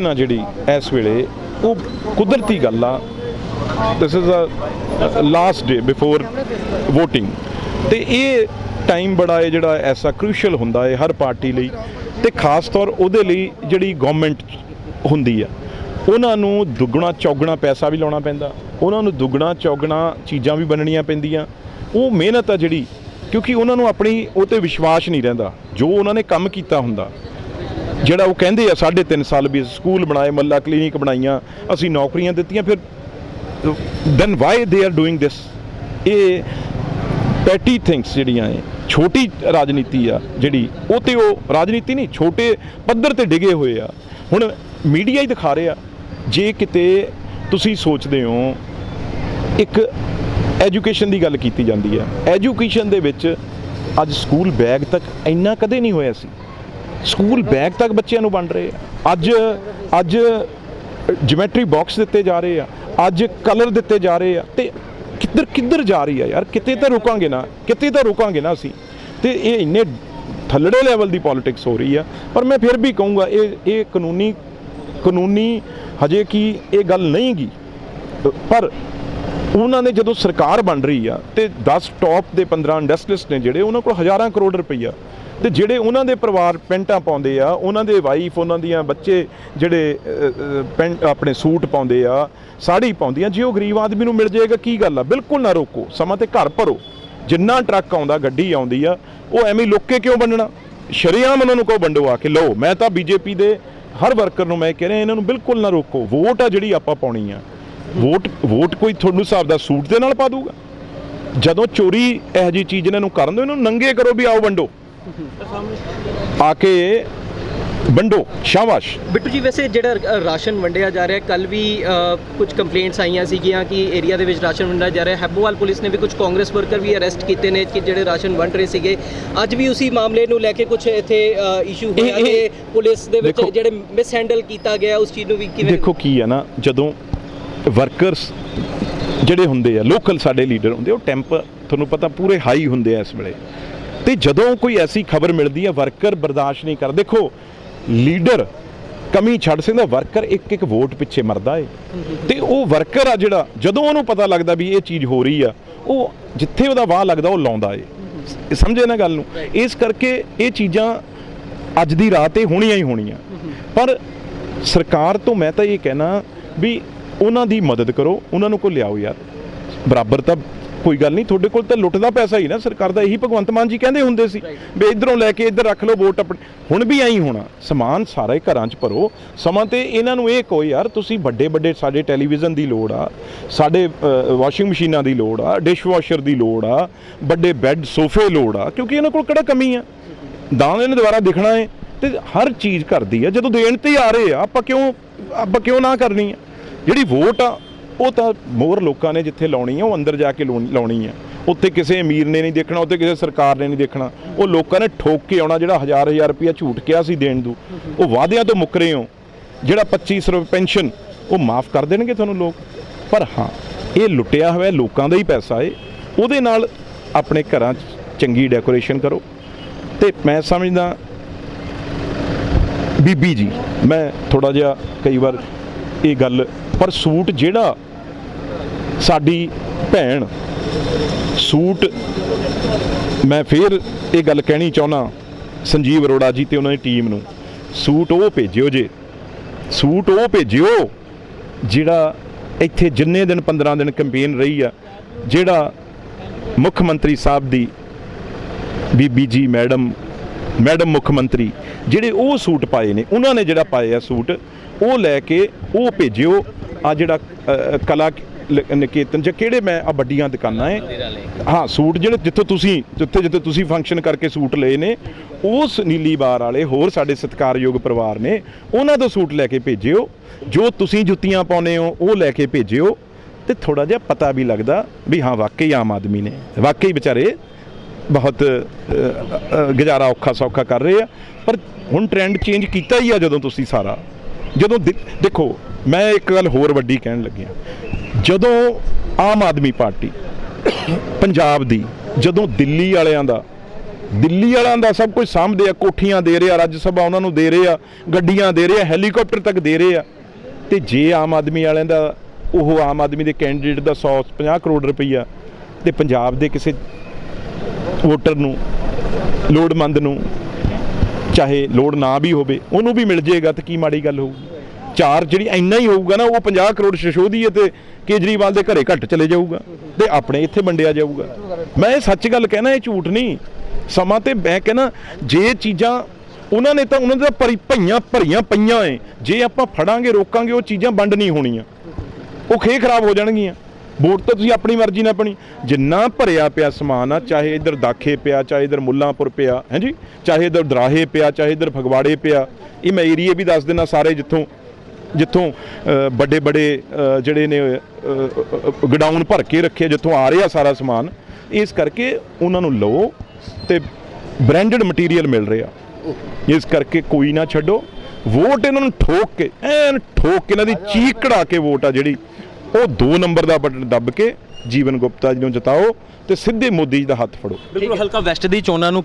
ਨਾ ਜਿਹੜੀ ਇਸ ਵੇਲੇ ਉਹ ਕੁਦਰਤੀ ਗੱਲ ਆ। This is a last day before VOTING ਤੇ ਇਹ ਟਾਈਮ ਬੜਾ ਹੈ ਜਿਹੜਾ ਐਸਾ ਕ੍ਰੂਸ਼ੀਅਲ ਹੁੰਦਾ ਹੈ ਹਰ ਪਾਰਟੀ ਲਈ ਤੇ ਖਾਸ ਤੌਰ ਉਹਦੇ ਲਈ ਜਿਹੜੀ ਗਵਰਨਮੈਂਟ ਹੁੰਦੀ ਆ। ਉਹਨਾਂ ਨੂੰ ਦੁੱਗਣਾ ਚੌਗਣਾ ਪੈਸਾ ਵੀ ਲਾਉਣਾ ਪੈਂਦਾ। ਉਹਨਾਂ ਨੂੰ ਦੁੱਗਣਾ ਚੌਗਣਾ ਚੀਜ਼ਾਂ ਵੀ ਬਣਨੀਆਂ ਪੈਂਦੀਆਂ। ਉਹ ਮਿਹਨਤ ਆ ਜਿਹੜੀ, ਕਿਉਂਕਿ ਉਹਨਾਂ ਨੂੰ ਆਪਣੀ ਉਹ ਤੇ ਵਿਸ਼ਵਾਸ ਨਹੀਂ ਰਹਿੰਦਾ। ਜੋ ਉਹਨਾਂ ਨੇ ਕੰਮ ਕੀਤਾ ਹੁੰਦਾ ਜਿਹੜਾ ਉਹ ਕਹਿੰਦੇ ਆ, ਸਾਢੇ ਤਿੰਨ ਸਾਲ ਵੀ ਸਕੂਲ ਬਣਾਏ, ਮੱਲਾ ਕਲੀਨਿਕ ਬਣਾਈਆਂ, ਅਸੀਂ ਨੌਕਰੀਆਂ ਦਿੱਤੀਆਂ, ਫਿਰ then why they are doing this ਇਹ ਪੈਟੀ ਥਿੰਗਸ ਜਿਹੜੀਆਂ ਇਹ, ਛੋਟੀ ਰਾਜਨੀਤੀ ਆ ਜਿਹੜੀ, ਉਹ ਤੇ ਉਹ ਰਾਜਨੀਤੀ ਨਹੀਂ, ਛੋਟੇ ਪੱਧਰ ਤੇ ਡਿਗੇ ਹੋਏ ਆ। ਹੁਣ ਮੀਡੀਆ ਹੀ ਦਿਖਾ ਰਿਹਾ, ਜੇ ਕਿਤੇ ਤੁਸੀਂ ਸੋਚਦੇ ਹੋ, ਇੱਕ ਐਜੂਕੇਸ਼ਨ ਦੀ ਗੱਲ ਕੀਤੀ ਜਾਂਦੀ ਹੈ ਐਜੂਕੇਸ਼ਨ ਦੇ ਵਿੱਚ ਅੱਜ ਸਕੂਲ ਬੈਗ ਤੱਕ ਇੰਨਾ ਕਦੇ ਨਹੀਂ ਹੋਇਆ ਸੀ। ਸਕੂਲ ਬੈਗ ਤੱਕ ਬੱਚਿਆਂ ਨੂੰ ਵੰਡ ਰਹੇ ਆ। ਅੱਜ ਅੱਜ ਜਿਓਮੈਟਰੀ ਬਾਕਸ ਦਿੱਤੇ ਜਾ ਰਹੇ ਆ। ਅੱਜ ਕਲਰ ਦਿੱਤੇ ਜਾ ਰਹੇ ਆ। ਤੇ ਕਿੱਧਰ ਕਿੱਧਰ ਜਾ ਰਹੀ ਆ ਯਾਰ? ਕਿਤੇ ਤਾਂ ਰੁਕਾਂਗੇ ਨਾ, ਕਿਤੇ ਤਾਂ ਰੁਕਾਂਗੇ ਨਾ ਅਸੀਂ। ਤੇ ਇਹ ਇੰਨੇ ਥੱਲੜੇ ਲੈਵਲ ਦੀ ਪੋਲਿਟਿਕਸ ਹੋ ਰਹੀ ਆ। ਪਰ ਮੈਂ ਫਿਰ ਵੀ ਕਹੂੰਗਾ, ਇਹ ਇਹ ਕਾਨੂੰਨੀ ਕਾਨੂੰਨੀ ਹਜੇ ਕੀ ਇਹ ਗੱਲ ਨਹੀਂ ਗੀ ਪਰ ਉਹਨਾਂ ਨੇ ਜਦੋਂ ਸਰਕਾਰ ਬਣ ਰਹੀ ਆ ਤੇ 10 ਟੌਪ ਦੇ 15 ਇੰਡਸਟਰੀਸਟ ਨੇ ਜਿਹੜੇ, ਉਹਨਾਂ ਕੋਲ ਹਜ਼ਾਰਾਂ ਕਰੋੜ ਰੁਪਈਆ ਤੇ ਜਿਹੜੇ ਉਹਨਾਂ ਦੇ ਪਰਿਵਾਰ ਪੈਂਟਾਂ ਪਾਉਂਦੇ ਆ ਉਹਨਾਂ ਦੇ ਵਾਈਫ ਉਹਨਾਂ ਦੀਆਂ ਬੱਚੇ ਜਿਹੜੇ ਅ, ਪੈਂਟ ਆਪਣੇ ਸੂਟ ਪਾਉਂਦੇ ਆ ਸਾੜੀ ਪਾਉਂਦੀਆਂ ਜੇ ਉਹ ਗਰੀਬ ਆਦਮੀ ਨੂੰ ਮਿਲ ਜਾਏਗਾ ਕੀ ਗੱਲ ਆ? ਬਿਲਕੁਲ ਨਾ ਰੋਕੋ ਸਮਾਂ ਤੇ ਘਰ ਭਰੋ। ਜਿੰਨਾ ਟਰੱਕ ਆਉਂਦਾ ਗੱਡੀ ਆਉਂਦੀ ਆ ਉਹ ਐਵੇਂ ਲੋਕੇ ਕਿਉਂ ਵੰਡਣਾ ਸ਼ਰੇਆਮ ਉਹਨਾਂ ਨੂੰ ਕਹੋ ਵੰਡੋ ਆ ਕੇ ਲਓ। ਮੈਂ ਤਾਂ ਬੀਜੇਪੀ ਦੇ ਹਰ ਵਰਕਰ ਨੂੰ ਮੈਂ ਕਹਿ ਰਿਹਾ ਇਹਨਾਂ ਨੂੰ ਬਿਲਕੁਲ ਨਾ ਰੋਕੋ। ਵੋਟ ਆ ਜਿਹੜੀ ਆਪਾਂ ਪਾਉਣੀ ਆ। ਵੋਟ ਵੋਟ ਕੋਈ ਤੁਹਾਨੂੰ ਹਿਸਾਬ ਦਾ ਸੂਟ ਦੇ ਨਾਲ ਪਾ ਦੂਗਾ। ਜਦੋਂ ਚੋਰੀ ਇਹੋ ਜੀ ਚੀਜ਼ ਇਹਨਾਂ ਨੂੰ ਕਰਨ ਦਿਓ ਇਹਨਾਂ ਨੂੰ ਨੰਗੇ ਕਰੋ ਵੀ ਆਓ ਵੰਡੋ ਆ ਕੇ ਵੰਡੋ ਸ਼ਾਬਾਸ਼। ਬਿੱਟੂ ਜੀ ਵੈਸੇ ਜਿਹੜਾ ਰਾਸ਼ਨ ਵੰਡਿਆ ਜਾ ਰਿਹਾ ਕੱਲ ਵੀ ਕੁਝ ਕੰਪਲੇਂਟਸ ਆਈਆਂ ਸੀਗੀਆਂ ਕਿ ਏਰੀਆ ਦੇ ਵਿੱਚ ਰਾਸ਼ਨ ਵੰਡਿਆ ਜਾ ਰਿਹਾ। ਹੈਬੋਵਾਲ ਪੁਲਿਸ ਨੇ ਵੀ ਕੁਝ ਕਾਂਗਰਸ ਵਰਕਰ ਵੀ ਅਰੈਸਟ ਕੀਤੇ ਨੇ ਕਿ ਜਿਹੜੇ ਰਾਸ਼ਨ ਵੰਡ ਰਹੇ ਸੀਗੇ। ਅੱਜ ਵੀ ਉਸੇ ਮਾਮਲੇ ਨੂੰ ਲੈ ਕੇ ਕੁਝ ਇੱਥੇ ਇਸ਼ੂ ਹੋਇਆ ਕਿ ਪੁਲਿਸ ਦੇ ਵਿੱਚ ਜਿਹੜੇ ਮਿਸ ਹੈਂਡਲ ਕੀਤਾ ਗਿਆ ਉਸ ਚੀਜ਼ ਨੂੰ ਵੀ ਕਿਵੇਂ ਦੇਖੋ ਕੀ ਹੈ ਨਾ ਜਦੋਂ ਵਰਕਰਸ ਜਿਹੜੇ ਹੁੰਦੇ ਆ ਲੋਕਲ ਸਾਡੇ ਲੀਡਰ ਹੁੰਦੇ ਉਹ ਟੈਂਪ ਤੁਹਾਨੂੰ ਪਤਾ ਪੂਰੇ ਹਾਈ ਹੁੰਦੇ ਆ ਇਸ ਵੇਲੇ। ਤੇ ਜਦੋਂ ਕੋਈ ਐਸੀ ਖਬਰ ਮਿਲਦੀ ਹੈ, ਵਰਕਰ ਬਰਦਾਸ਼ਤ ਨਹੀਂ ਕਰ ਦੇਖੋ, ਲੀਡਰ ਕਮੀ ਛੱਡ ਸਕਦਾ, ਵਰਕਰ ਇੱਕ ਇੱਕ ਵੋਟ ਪਿੱਛੇ ਮਰਦਾ ਏ। ਤੇ ਉਹ ਵਰਕਰ ਆ ਜਿਹੜਾ, ਜਦੋਂ ਉਹਨੂੰ ਪਤਾ ਲੱਗਦਾ ਵੀ ਇਹ ਚੀਜ਼ ਹੋ ਰਹੀ ਆ, ਉਹ ਜਿੱਥੇ ਉਹਦਾ ਵਾਹ ਲੱਗਦਾ, ਉਹ ਲਾਉਂਦਾ ਏ। ਸਮਝੇ ਨਾ ਗੱਲ ਨੂੰ? ਇਸ ਕਰਕੇ ਇਹ ਚੀਜ਼ਾਂ ਅੱਜ ਦੀ ਰਾਤ 'ਤੇ ਹੋਣੀਆਂ ਹੀ ਹੋਣੀਆਂ। ਪਰ ਸਰਕਾਰ ਤੋਂ ਮੈਂ ਤਾਂ ਇਹ ਕਹਿਣਾ ਵੀ ਉਹਨਾਂ ਦੀ ਮਦਦ ਕਰੋ, ਉਹਨਾਂ ਨੂੰ ਕੋ ਲਿਆਓ ਯਾਰ। ਬਰਾਬਰ ਤਾਂ ਕੋਈ ਗੱਲ ਨਹੀਂ ਤੁਹਾਡੇ ਕੋਲ ਤਾਂ ਲੁੱਟ ਦਾ ਪੈਸਾ ਹੀ ਨਾ ਸਰਕਾਰ ਦਾ ਇਹੀ ਭਗਵੰਤ ਮਾਨ ਜੀ ਕਹਿੰਦੇ ਹੁੰਦੇ ਸੀ ਵੀ ਇਧਰੋਂ ਲੈ ਕੇ ਇੱਧਰ ਰੱਖ ਲਓ ਵੋਟ ਆਪਣੀ। ਹੁਣ ਵੀ ਐਂ ਹੋਣਾ ਸਮਾਨ ਸਾਰਾ ਘਰਾਂ 'ਚ ਭਰੋ ਸਮਾਂ ਤੇ ਇਹਨਾਂ ਨੂੰ ਇਹ ਕਹੋ ਯਾਰ ਤੁਸੀਂ ਵੱਡੇ ਵੱਡੇ ਸਾਡੇ ਟੈਲੀਵਿਜ਼ਨ ਦੀ ਲੋੜ ਆ ਸਾਡੇ ਵਾਸ਼ਿੰਗ ਮਸ਼ੀਨਾਂ ਦੀ ਲੋੜ ਆ ਡਿਸ਼ ਵਾਸ਼ਰ ਦੀ ਲੋੜ ਆ ਵੱਡੇ ਬੈੱਡ ਸੋਫੇ ਲੋੜ ਆ ਕਿਉਂਕਿ ਇਹਨਾਂ ਕੋਲ ਕਿਹੜਾ ਕਮੀ ਆ? ਦਾਨ ਇਹਨੇ ਦੁਬਾਰਾ ਦਿਖਣਾ ਹੈ ਤੇ ਹਰ ਚੀਜ਼ ਕਰਦੀ ਆ ਜਦੋਂ ਦੇਣ ਤੇ ਆ ਰਹੇ ਆ ਆਪਾਂ ਕਿਉਂ ਆਪਾਂ ਕਿਉਂ ਨਾ ਕਰਨੀ ਆ? ਜਿਹੜੀ ਵੋਟ ਆ ਉਹ ਤਾਂ ਮੋਹਰ ਲੋਕਾਂ ਨੇ ਜਿੱਥੇ ਲਾਉਣੀ ਆ, ਉਹ ਅੰਦਰ ਜਾ ਕੇ ਲਾਉਣ- ਲਾਉਣੀ ਆ। ਉੱਥੇ ਕਿਸੇ ਅਮੀਰ ਨੇ ਨਹੀਂ ਦੇਖਣਾ, ਉੱਥੇ ਕਿਸੇ ਸਰਕਾਰ ਨੇ ਨਹੀਂ ਦੇਖਣਾ। ਉਹ ਲੋਕਾਂ ਨੇ ਠੋਕ ਕੇ ਆਉਣਾ ਜਿਹੜਾ ਹਜ਼ਾਰ ਹਜ਼ਾਰ ਰੁਪਇਆ ਝੂਠ ਕਿਹਾ ਸੀ ਦੇਣ ਨੂੰ। ਉਹ ਵਾਅਦਿਆਂ ਤੋਂ ਮੁੱਕ ਰਹੇ ਹੋ। ਜਿਹੜਾ 2500 ਰੁਪਏ ਪੈਨਸ਼ਨ, ਉਹ ਮਾਫ ਕਰ ਦੇਣਗੇ ਤੁਹਾਨੂੰ ਲੋਕ। ਪਰ ਹਾਂ, ਇਹ ਲੁੱਟਿਆ ਹੋਇਆ ਲੋਕਾਂ ਦਾ ਹੀ ਪੈਸਾ ਏ। ਉਹਦੇ ਨਾਲ ਆਪਣੇ ਘਰਾਂ 'ਚ ਚੰਗੀ ਡੈਕੋਰੇਸ਼ਨ ਕਰੋ। ਤੇ ਮੈਂ ਸਮਝਦਾ ਬੀਬੀ ਜੀ, ਮੈਂ ਥੋੜਾ ਜਿਹਾ ਕਈ ਵਾਰ ਇਹ ਗੱਲ ਪਰ ਸੂਟ ਜਿਹੜਾ ਸਾਡੀ ਭੈਣ ਸੂਟ ਮੈਂ ਫੇਰ ਇਹ ਗੱਲ ਕਹਿਣੀ ਚਾਹੁੰਦਾ ਸੰਜੀਵ ਅਰੋੜਾ ਜੀ ਤੇ ਉਹਨਾਂ ਦੀ ਟੀਮ ਨੂੰ, ਸੂਟ ਉਹ ਭੇਜਿਓ ਜੇ, ਸੂਟ ਉਹ ਭੇਜਿਓ ਜਿਹੜਾ ਇੱਥੇ ਜਿੰਨੇ ਦਿਨ 15 ਦਿਨ ਕੈਂਪੇਨ ਰਹੀ ਆ, ਜਿਹੜਾ ਮੁੱਖ ਮੰਤਰੀ ਸਾਹਿਬ ਦੀ ਬੀਬੀ ਜੀ, ਮੈਡਮ ਮੈਡਮ ਮੁੱਖ ਮੰਤਰੀ ਜਿਹੜੇ ਉਹ ਸੂਟ ਪਾਏ ਨੇ, ਉਹਨਾਂ ਨੇ ਜਿਹੜਾ ਪਾਏ ਆ ਸੂਟ, ਉਹ ਲੈ ਕੇ ਉਹ ਭੇਜਿਓ ਆ ਜਿਹੜਾ ਕਲਾ ਨਿਕੇਤਨ, ਜਾਂ ਕਿਹੜੇ ਮੈਂ ਆ ਵੱਡੀਆਂ ਦੁਕਾਨਾਂ ਐ ਹਾਂ, ਸੂਟ ਜਿਹੜੇ ਜਿੱਥੋਂ ਤੁਸੀਂ, ਜਿੱਥੇ ਜਿੱਥੇ ਤੁਸੀਂ ਫੰਕਸ਼ਨ ਕਰਕੇ ਸੂਟ ਲਏ ਨੇ, ਉਸ ਨੀਲੀ ਬਾਰ ਵਾਲੇ ਹੋਰ ਸਾਡੇ ਸਤਿਕਾਰਯੋਗ ਪਰਿਵਾਰ ਨੇ, ਉਹਨਾਂ ਤੋਂ ਸੂਟ ਲੈ ਕੇ ਭੇਜਿਓ, ਜੋ ਤੁਸੀਂ ਜੁੱਤੀਆਂ ਪਾਉਨੇ ਹੋ, ਉਹ ਲੈ ਕੇ ਭੇਜਿਓ, ਤੇ ਥੋੜਾ ਜਿਹਾ ਪਤਾ ਵੀ ਲੱਗਦਾ ਵੀ ਹਾਂ, ਵਾਕਈ ਆਮ ਆਦਮੀ ਨੇ। ਵਾਕਈ ਵਿਚਾਰੇ ਬਹੁਤ ਗੁਜ਼ਾਰਾ ਔਖਾ ਸੌਖਾ ਕਰ ਰਹੇ ਆ, ਪਰ ਹੁਣ ਟ੍ਰੈਂਡ ਚੇਂਜ ਕੀਤਾ ਹੀ ਆ ਜਦੋਂ ਤੁਸੀਂ ਸਾਰਾ। ਜਦੋਂ ਦਿ- ਦੇਖੋ, ਮੈਂ ਇੱਕ ਗੱਲ ਹੋਰ ਵੱਡੀ ਕਹਿਣ ਲੱਗਿਆ। ਜਦੋਂ ਆਮ ਆਦਮੀ ਪਾਰਟੀ ਪੰਜਾਬ ਦੀ, ਜਦੋਂ ਦਿੱਲੀ ਵਾਲਿਆਂ ਦਾ, ਦਿੱਲੀ ਵਾਲਿਆਂ ਦਾ ਸਭ ਕੁਝ ਸਾਂਭਦੇ ਆ, ਕੋਠੀਆਂ ਦੇ ਰਹੇ ਆ, ਰਾਜ ਸਭਾ ਉਹਨਾਂ ਨੂੰ ਦੇ ਰਹੇ ਆ, ਗੱਡੀਆਂ ਦੇ ਰਹੇ ਆ, ਹੈਲੀਕਾਪਟਰ ਤੱਕ ਦੇ ਰਹੇ ਆ, ਤੇ ਜੇ ਆਮ ਆਦਮੀ ਵਾਲਿਆਂ ਦਾ ਉਹ ਆਮ ਆਦਮੀ ਦੇ ਕੈਂਡੀਡੇਟ ਦਾ 150 ਕਰੋੜ ਰੁਪਈਆ ਤੇ ਪੰਜਾਬ ਦੇ ਕਿਸੇ ਵੋਟਰ ਨੂੰ ਲੋੜਮੰਦ ਨੂੰ ਚਾਹੇ ਲੋੜ ਨਾ ਵੀ ਹੋਵੇ, ਉਹਨੂੰ ਵੀ ਮਿਲ ਜਾਏਗਾ ਤਾਂ ਕੀ ਮਾੜੀ ਗੱਲ ਹੋਊਗੀ? ਚਾਰ ਜਿਹੜੀ ਇੰਨਾ ਹੀ ਹੋਊਗਾ ਨਾ, ਉਹ 50 ਕਰੋੜ ਸ਼ਸ਼ੋਦੀਏ ਤੇ ਕੇਜਰੀਵਾਲ ਦੇ ਘਰੇ ਘੱਟ ਚਲੇ ਜਾਊਗਾ ਤੇ ਆਪਣੇ ਇੱਥੇ ਵੰਡਿਆ ਜਾਊਗਾ। ਮੈਂ ਇਹ ਸੱਚ ਗੱਲ ਕਹਿਣਾ, ਇਹ ਝੂਠ ਨਹੀਂ। ਸਮਾਂ ਤੇ ਮੈਂ ਕਹਿਣਾ, ਜੇ ਚੀਜ਼ਾਂ ਉਹਨਾਂ ਨੇ ਤਾਂ ਉਹਨਾਂ ਦੇ ਭਰੀ ਭਈਆਂ ਭਰੀਆਂ ਪਈਆਂ ਏ। ਜੇ ਆਪਾਂ ਫੜਾਂਗੇ, ਰੋਕਾਂਗੇ, ਉਹ ਚੀਜ਼ਾਂ ਵੰਡ ਨਹੀਂ ਹੋਣੀਆਂ। ਉਹ ਖੇ ਖਰਾਬ ਹੋ ਜਾਣਗੀਆਂ। ਵੋਟ ਤਾਂ ਤੁਸੀਂ ਆਪਣੀ ਮਰਜ਼ੀ ਨਾਲ ਆਪਣੀ ਜਿੰਨਾ ਭਰਿਆ ਪਿਆ ਸਮਾਨ ਆ, ਚਾਹੇ ਇੱਧਰ ਦਾਖੇ ਪਿਆ, ਚਾਹੇ ਇੱਧਰ ਮੁੱਲਾਂਪੁਰ ਪਿਆ ਹੈਂਜੀ ਚਾਹੇ ਇੱਧਰ ਦਰਾਹੇ ਪਿਆ, ਚਾਹੇ ਇੱਧਰ ਫਗਵਾੜੇ ਪਿਆ। ਇਹ ਮੈਂ ਏਰੀਏ ਵੀ ਦੱਸ ਦਿੰਦਾ ਸਾਰੇ ਜਿੱਥੋਂ ਜਿੱਥੋਂ ਵੱਡੇ ਵੱਡੇ ਜਿਹੜੇ ਨੇ ਗਡਾਊਨ ਭਰ ਕੇ ਰੱਖੇ, ਜਿੱਥੋਂ ਆ ਰਿਹਾ ਸਾਰਾ ਸਮਾਨ, ਇਸ ਕਰਕੇ ਉਹਨਾਂ ਨੂੰ ਲਓ ਤੇ ਬ੍ਰਾਂਡਡ ਮਟੀਰੀਅਲ ਮਿਲ ਰਿਹਾ। ਇਸ ਕਰਕੇ ਕੋਈ ਨਾ ਛੱਡੋ। ਵੋਟ ਇਹਨਾਂ ਨੂੰ ਠੋਕ ਕੇ, ਐਨ ਠੋਕ ਕੇ ਇਹਨਾਂ ਦੀ ਚੀਕ ਕਢਾ ਕੇ ਵੋਟ ਆ ਜਿਹੜੀ ਉਹ 2 ਨੰਬਰ ਦਾ ਬਟਨ ਦੱਬ ਕੇ ਜੀਵਨ ਗੁਪਤਾ ਜੀ ਨੂੰ ਜਿਤਾਓ ਤੇ ਸਿੱਧੇ ਮੋਦੀ ਜੀ ਦਾ ਹੱਥ ਫੜੋ। ਬਿਲਕੁਲ ਹਲਕਾ ਵੈਸਟ ਦੀ ਚੋਣਾਂ ਨੂੰ